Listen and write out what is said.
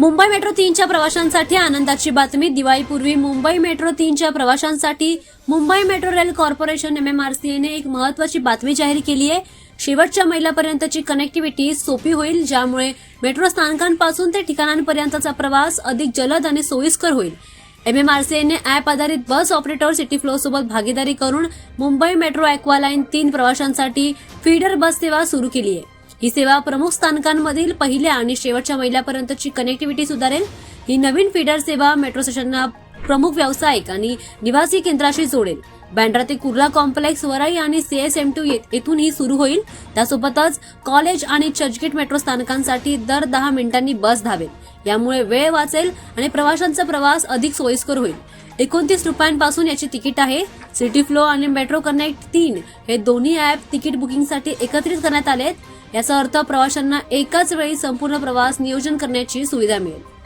Mumbai metro तीनच्या प्रवाशांसाठी आनंदाची बातमी. दिवाळीपूर्वी मुंबई मेट्रो तीनच्या प्रवाशांसाठी मुंबई मेट्रो रेल कॉर्पोरेशन एमएमआरसीएने एक महत्वाची बातमी जाहीर केली आहे. शेवटच्या मैलापर्यंतची कनेक्टिव्हिटी सोपी होईल ज्यामुळे मेट्रो स्थानकांपासून ते ठिकाणांपर्यंतचा प्रवास अधिक जलद आणि सोयीस्कर होईल. एमएमआरसीएने ऍप आधारित बस ऑपरेटर सिटी फ्लो सोबत भागीदारी करून मुंबई मेट्रो अॅक्वालाईन तीन प्रवाशांसाठी फीडर बस सेवा सुरू केली आहे. ही सेवा प्रमुख स्थानकांमधील पहिल्या आणि शेवटच्या महिलापर्यंतची कनेक्टिव्हिटी सुधारेल. ही नवीन फीडर सेवा मेट्रो स्टेशनना प्रमुख व्यावसायिक आणि निवासी केंद्राशी जोडेल. बँड्रा ते कुर्ला कॉम्प्लेक्स वराई आणि सीएसएम टू येथून ही सुरू होईल. त्यासोबतच कॉलेज आणि चर्चगेट मेट्रो स्थानकांसाठी दर दहा मिनिटांनी बस धावेल. यामुळे वेळ वाचेल आणि प्रवाशांचा प्रवास अधिक सोयीस्कर होईल. एकोणतीस रुपयांपासून याची तिकीट आहे. सिटी फ्लो आणि मेट्रो कनेक्ट तीन हे दोन्ही ऍप तिकीट बुकिंगसाठी एकत्रित करण्यात आले आहेत याचा अर्थ प्रवाशांना एकाच वेळी संपूर्ण प्रवास नियोजन करण्याची सुविधा मिळेल.